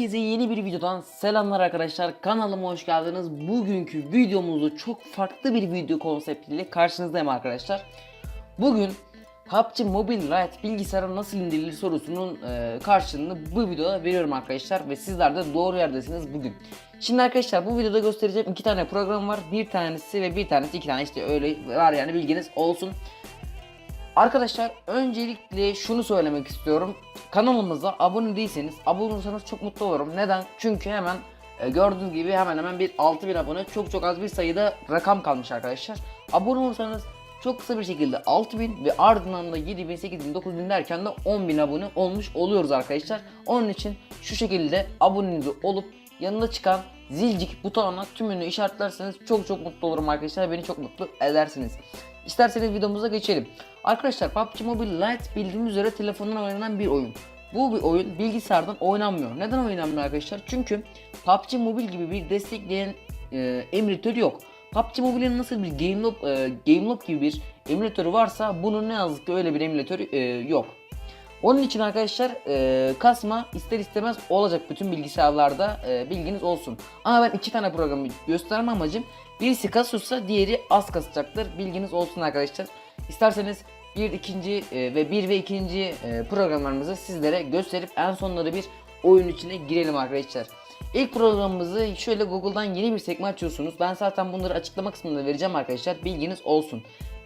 Herkese yeni bir videodan selamlar arkadaşlar. Kanalıma hoş geldiniz. Bugünkü videomuzda çok farklı bir video konseptiyle karşınızdayım arkadaşlar. Bugün PUBG Mobile Lite bilgisayara nasıl indirilir sorusunun e, karşılığını bu videoda veriyorum arkadaşlar ve sizler de doğru yerdesiniz bugün. Şimdi arkadaşlar bu videoda göstereceğim iki tane program var. Bir tanesi ve bir tanesi iki tane işte öyle var yani bilginiz olsun. Arkadaşlar öncelikle şunu söylemek istiyorum. Kanalımıza abone değilseniz abone olursanız çok mutlu olurum. Neden? Çünkü hemen e, gördüğünüz gibi hemen hemen bir 6000 abone çok çok az bir sayıda rakam kalmış arkadaşlar. Abone olursanız çok kısa bir şekilde 6000 ve ardından da 7000, 8000, 9000 derken de 10000 abone olmuş oluyoruz arkadaşlar. Onun için şu şekilde abonenizi olup yanında çıkan zilcik butonuna tümünü işaretlerseniz çok çok mutlu olurum arkadaşlar. Beni çok mutlu edersiniz. İsterseniz videomuza geçelim. Arkadaşlar PUBG Mobile Lite bildiğimiz üzere telefondan oynanan bir oyun. Bu bir oyun bilgisayardan oynanmıyor. Neden oynanmıyor arkadaşlar? Çünkü PUBG Mobile gibi bir destekleyen e, emülatör yok. PUBG Mobile'in nasıl bir GameLoop, e, GameLoop gibi bir emülatörü varsa bunun ne yazık ki öyle bir emülatörü e, yok. Onun için arkadaşlar e, kasma ister istemez olacak bütün bilgisayarlarda e, bilginiz olsun. Ama ben iki tane programı gösterme amacım birisi kasıyorsa diğeri az kasacaktır. Bilginiz olsun arkadaşlar. İsterseniz bir ikinci e, ve bir ve ikinci e, programlarımızı sizlere gösterip en sonları bir oyun içine girelim arkadaşlar. İlk programımızı şöyle Google'dan yeni bir sekme açıyorsunuz. Ben zaten bunları açıklama kısmında vereceğim arkadaşlar. Bilginiz olsun.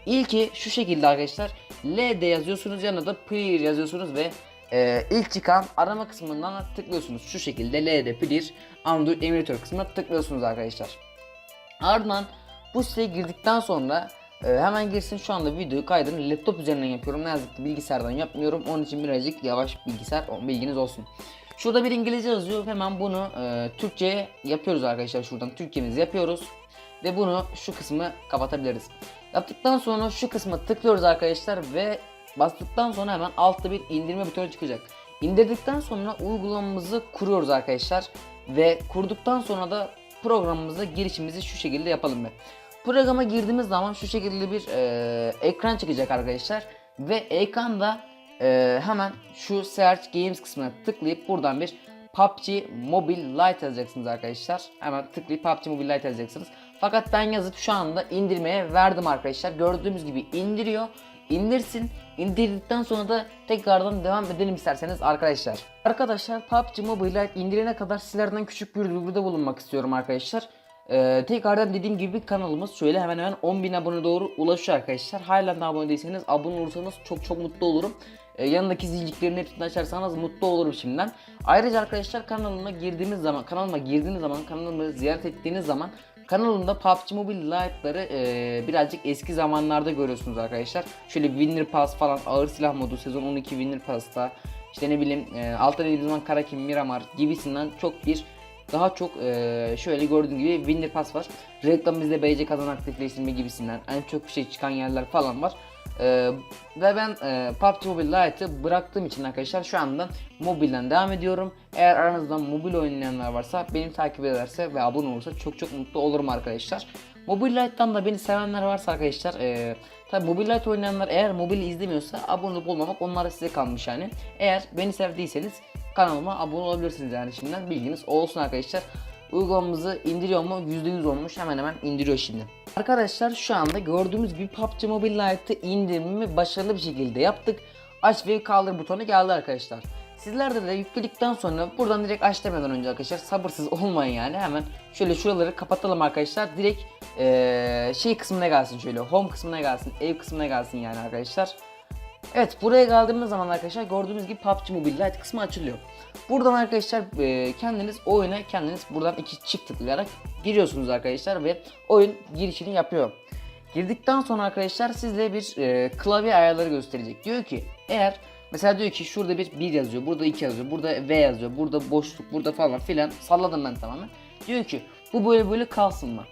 İlki şu şekilde arkadaşlar. LD yazıyorsunuz yanına da player yazıyorsunuz ve e, ilk çıkan arama kısmından tıklıyorsunuz. Şu şekilde LD player Android emulator kısmına tıklıyorsunuz arkadaşlar. Ardından bu siteye girdikten sonra e, hemen girsin şu anda videoyu kaydını laptop üzerinden yapıyorum. Ne yazık ki bilgisayardan yapmıyorum. Onun için birazcık yavaş bilgisayar bilginiz olsun. Şurada bir İngilizce yazıyor. Hemen bunu e, Türkçe'ye yapıyoruz arkadaşlar. Şuradan Türkçemizi yapıyoruz. Ve bunu şu kısmı kapatabiliriz. Yaptıktan sonra şu kısma tıklıyoruz arkadaşlar ve bastıktan sonra hemen altta bir indirme butonu çıkacak. İndirdikten sonra uygulamamızı kuruyoruz arkadaşlar. Ve kurduktan sonra da programımıza girişimizi şu şekilde yapalım be. Programa girdiğimiz zaman şu şekilde bir e, ekran çıkacak arkadaşlar. Ve ekranda e, hemen şu Search Games kısmına tıklayıp buradan bir PUBG Mobile Lite yazacaksınız arkadaşlar. Hemen tıklayıp PUBG Mobile Lite yazacaksınız. Fakat ben yazıp şu anda indirmeye verdim arkadaşlar. Gördüğümüz gibi indiriyor. İndirsin. İndirdikten sonra da tekrardan devam edelim isterseniz arkadaşlar. Arkadaşlar PUBG Mobile indirene kadar sizlerden küçük bir duyuruda bulunmak istiyorum arkadaşlar. Ee, tekrardan dediğim gibi kanalımız şöyle hemen hemen 10.000 abone doğru ulaşıyor arkadaşlar. Hala da abone değilseniz abone olursanız çok çok mutlu olurum. Ee, yanındaki zilciklerin hepsini açarsanız mutlu olurum şimdiden. Ayrıca arkadaşlar kanalıma girdiğimiz zaman, kanalıma girdiğiniz zaman, kanalımı ziyaret ettiğiniz zaman kanalımda PUBG Mobile Lite'ları e, birazcık eski zamanlarda görüyorsunuz arkadaşlar. Şöyle Winner Pass falan ağır silah modu sezon 12 Winner Pass'ta işte ne bileyim e, altta dediğimiz zaman Karakin, Miramar gibisinden çok bir daha çok e, şöyle gördüğünüz gibi Winner Pass var. Reklam bizde BC kazan aktifleştirme gibisinden en çok bir şey çıkan yerler falan var. E, ve ben e, PUBG Mobile Lite'ı bıraktığım için arkadaşlar şu anda mobilden devam ediyorum. Eğer aranızda mobil oynayanlar varsa beni takip ederse ve abone olursa çok çok mutlu olurum arkadaşlar. Mobile Lite'dan da beni sevenler varsa arkadaşlar e, tabi Mobile Lite oynayanlar eğer mobil izlemiyorsa abone olup olmamak onlara size kalmış yani. Eğer beni sevdiyseniz kanalıma abone olabilirsiniz yani şimdiden bilginiz olsun arkadaşlar. Uygulamamızı indiriyor mu? %100 olmuş hemen hemen indiriyor şimdi. Arkadaşlar şu anda gördüğümüz gibi PUBG Mobile Lite'ı indirimi başarılı bir şekilde yaptık. Aç ve kaldır butonu geldi arkadaşlar. Sizlerde de yükledikten sonra buradan direkt aç demeden önce arkadaşlar sabırsız olmayın yani hemen şöyle şuraları kapatalım arkadaşlar direkt ee, şey kısmına gelsin şöyle home kısmına gelsin ev kısmına gelsin yani arkadaşlar. Evet buraya geldiğimiz zaman arkadaşlar gördüğünüz gibi PUBG Mobile Lite kısmı açılıyor. Buradan arkadaşlar e, kendiniz oyuna kendiniz buradan iki çift tıklayarak giriyorsunuz arkadaşlar ve oyun girişini yapıyor. Girdikten sonra arkadaşlar sizle bir e, klavye ayarları gösterecek. Diyor ki eğer mesela diyor ki şurada bir 1 yazıyor, burada 2 yazıyor, burada V yazıyor, burada boşluk, burada falan filan salladım ben tamamen. Diyor ki bu böyle böyle kalsın mı?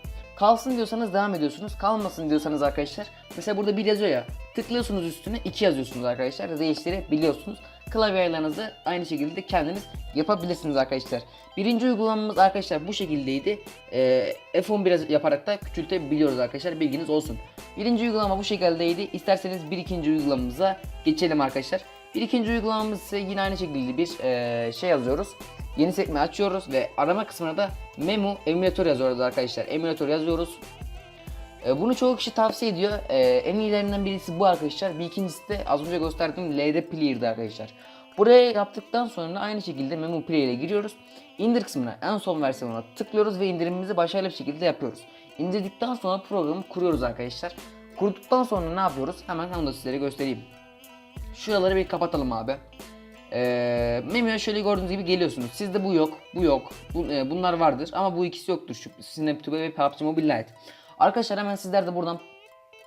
Kalsın diyorsanız devam ediyorsunuz. Kalmasın diyorsanız arkadaşlar. Mesela burada bir yazıyor ya. Tıklıyorsunuz üstüne iki yazıyorsunuz arkadaşlar. Değiştirebiliyorsunuz. Klavye ayarlarınızı aynı şekilde kendiniz yapabilirsiniz arkadaşlar. Birinci uygulamamız arkadaşlar bu şekildeydi. Ee, F10 biraz yaparak da küçültebiliyoruz arkadaşlar. Bilginiz olsun. Birinci uygulama bu şekildeydi. İsterseniz bir ikinci uygulamamıza geçelim arkadaşlar. Bir ikinci uygulamamız ise yine aynı şekilde bir e, şey yazıyoruz. Yeni sekme açıyoruz ve arama kısmına da Memo emülatör yazıyoruz arkadaşlar. Emülatör yazıyoruz. E, Bunu çoğu kişi tavsiye ediyor. E, en iyilerinden birisi bu arkadaşlar. Bir ikincisi de az önce gösterdiğim LD Player'dı arkadaşlar. Buraya yaptıktan sonra aynı şekilde Memo Player'e giriyoruz. İndir kısmına en son versiyonuna tıklıyoruz ve indirimimizi başarılı bir şekilde yapıyoruz. İndirdikten sonra programı kuruyoruz arkadaşlar. Kurduktan sonra ne yapıyoruz? Hemen onu da sizlere göstereyim. Şuraları bir kapatalım abi. Ee, Memo'ya şöyle gördüğünüz gibi geliyorsunuz. Sizde bu yok, bu yok. Bu, e, bunlar vardır ama bu ikisi yoktur. Şu Snaptube ve PUBG Mobile Lite. Arkadaşlar hemen sizler de buradan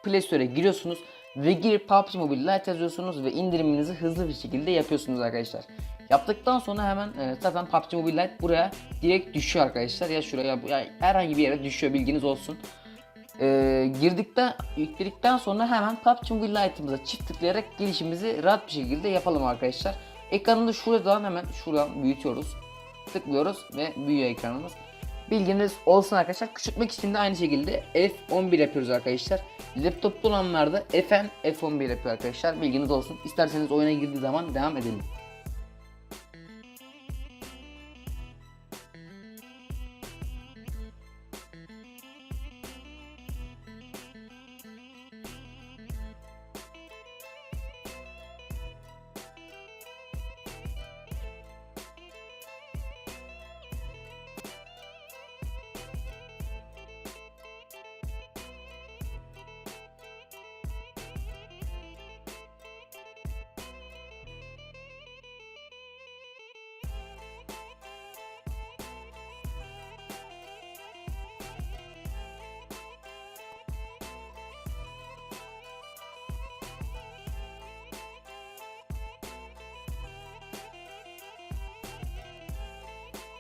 Play Store'a giriyorsunuz ve girip PUBG Mobile Lite yazıyorsunuz ve indiriminizi hızlı bir şekilde yapıyorsunuz arkadaşlar. Yaptıktan sonra hemen e, zaten PUBG Mobile Lite buraya direkt düşüyor arkadaşlar. Ya şuraya ya herhangi bir yere düşüyor bilginiz olsun. E, girdikten yükledikten sonra hemen PUBG Mobile Lite'ımıza çift tıklayarak girişimizi rahat bir şekilde yapalım arkadaşlar. Ekranını şuradan hemen şuradan büyütüyoruz. Tıklıyoruz ve büyüyor ekranımız. Bilginiz olsun arkadaşlar. Küçültmek için de aynı şekilde F11 yapıyoruz arkadaşlar. Laptopta olanlar da FN F11 yapıyor arkadaşlar. Bilginiz olsun. İsterseniz oyuna girdiği zaman devam edelim.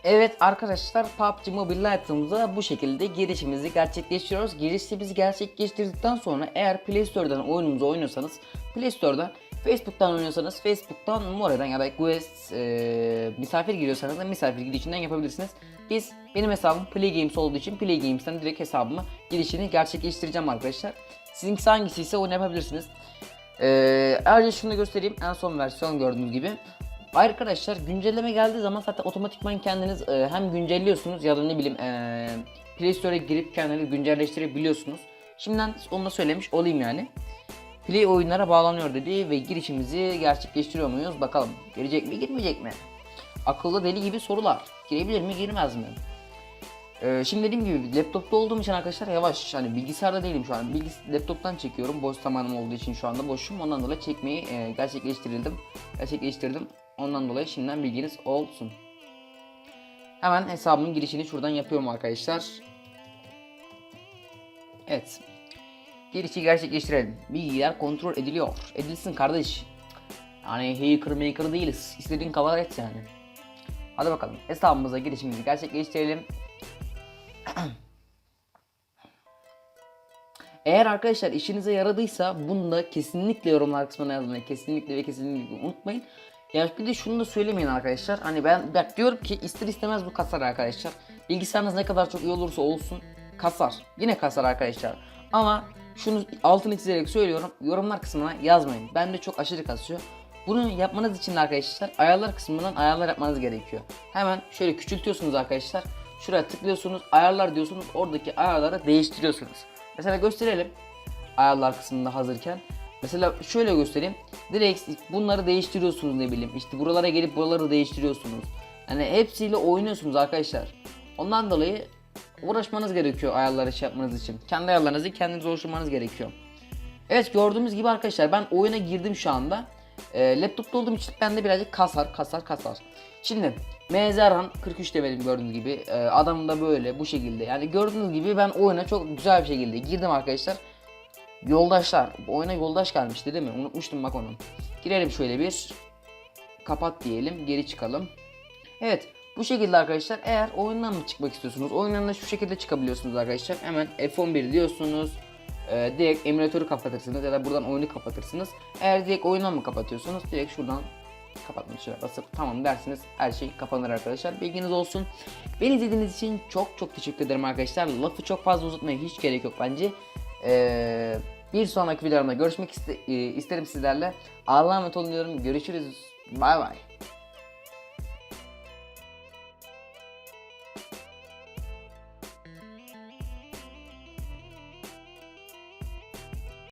Evet arkadaşlar PUBG Mobile Lite'ımıza bu şekilde girişimizi gerçekleştiriyoruz. Girişimizi gerçekleştirdikten sonra eğer Play Store'dan oyunumuzu oynuyorsanız Play Store'dan Facebook'tan oynuyorsanız Facebook'tan More'den ya da Quest e, misafir giriyorsanız da misafir girişinden yapabilirsiniz. Biz benim hesabım Play Games olduğu için Play Games'ten direkt hesabıma girişini gerçekleştireceğim arkadaşlar. Sizinkisi hangisi ise onu yapabilirsiniz. Ee, ayrıca şunu da göstereyim. En son versiyon gördüğünüz gibi. Arkadaşlar güncelleme geldiği zaman zaten otomatikman kendiniz e, hem güncelliyorsunuz ya da ne bileyim e, Play Store'a girip kendinizi güncelleştirebiliyorsunuz. Şimdiden onu da söylemiş olayım yani. Play oyunlara bağlanıyor dedi ve girişimizi gerçekleştiriyor muyuz? Bakalım. Girecek mi girmeyecek mi? Akıllı deli gibi sorular. Girebilir mi girmez mi? Ee, şimdi dediğim gibi laptopta olduğum için arkadaşlar yavaş hani bilgisayarda değilim şu an. Bilgis laptoptan çekiyorum. Boş zamanım olduğu için şu anda boşum. Ondan dolayı çekmeyi e, gerçekleştirildim. Gerçekleştirdim. Ondan dolayı şimdiden bilginiz olsun. Hemen hesabımın girişini şuradan yapıyorum arkadaşlar. Evet. Girişi gerçekleştirelim. Bilgiler kontrol ediliyor. Edilsin kardeş. Yani hacker maker değiliz. İstediğin kadar et yani. Hadi bakalım hesabımıza girişimizi gerçekleştirelim. Eğer arkadaşlar işinize yaradıysa bunu da kesinlikle yorumlar kısmına yazmayı kesinlikle ve kesinlikle unutmayın. Ya bir de şunu da söylemeyin arkadaşlar. Hani ben bak diyorum ki ister istemez bu kasar arkadaşlar. Bilgisayarınız ne kadar çok iyi olursa olsun kasar. Yine kasar arkadaşlar. Ama şunu altını çizerek söylüyorum. Yorumlar kısmına yazmayın. Ben de çok aşırı kasıyor. Bunu yapmanız için arkadaşlar ayarlar kısmından ayarlar yapmanız gerekiyor. Hemen şöyle küçültüyorsunuz arkadaşlar. Şuraya tıklıyorsunuz, ayarlar diyorsunuz. Oradaki ayarları değiştiriyorsunuz. Mesela gösterelim ayarlar kısmında hazırken. Mesela şöyle göstereyim. Direkt bunları değiştiriyorsunuz ne bileyim. İşte buralara gelip buraları değiştiriyorsunuz. Yani hepsiyle oynuyorsunuz arkadaşlar. Ondan dolayı uğraşmanız gerekiyor ayarları şey yapmanız için. Kendi ayarlarınızı kendiniz oluşturmanız gerekiyor. Evet gördüğümüz gibi arkadaşlar ben oyuna girdim şu anda. E, laptopta olduğum için bende birazcık kasar kasar kasar. Şimdi Mezarhan 43 demedim gördüğünüz gibi. E, adam da böyle bu şekilde. Yani gördüğünüz gibi ben oyuna çok güzel bir şekilde girdim arkadaşlar. Yoldaşlar. Bu oyuna yoldaş gelmişti değil mi? Unutmuştum bak onu. Girelim şöyle bir. Kapat diyelim. Geri çıkalım. Evet. Bu şekilde arkadaşlar eğer oyundan mı çıkmak istiyorsunuz? Oyundan da şu şekilde çıkabiliyorsunuz arkadaşlar. Hemen F11 diyorsunuz. Ee, direkt emülatörü kapatırsınız ya da buradan oyunu kapatırsınız. Eğer direkt oyundan mı kapatıyorsunuz? Direkt şuradan kapatma tuşuna basıp tamam dersiniz. Her şey kapanır arkadaşlar. Bilginiz olsun. Beni izlediğiniz için çok çok teşekkür ederim arkadaşlar. Lafı çok fazla uzatmaya hiç gerek yok bence. Ee, bir sonraki videolarımda görüşmek iste- e, isterim sizlerle. Allah'a emanet olun diyorum. Görüşürüz. Bay bay.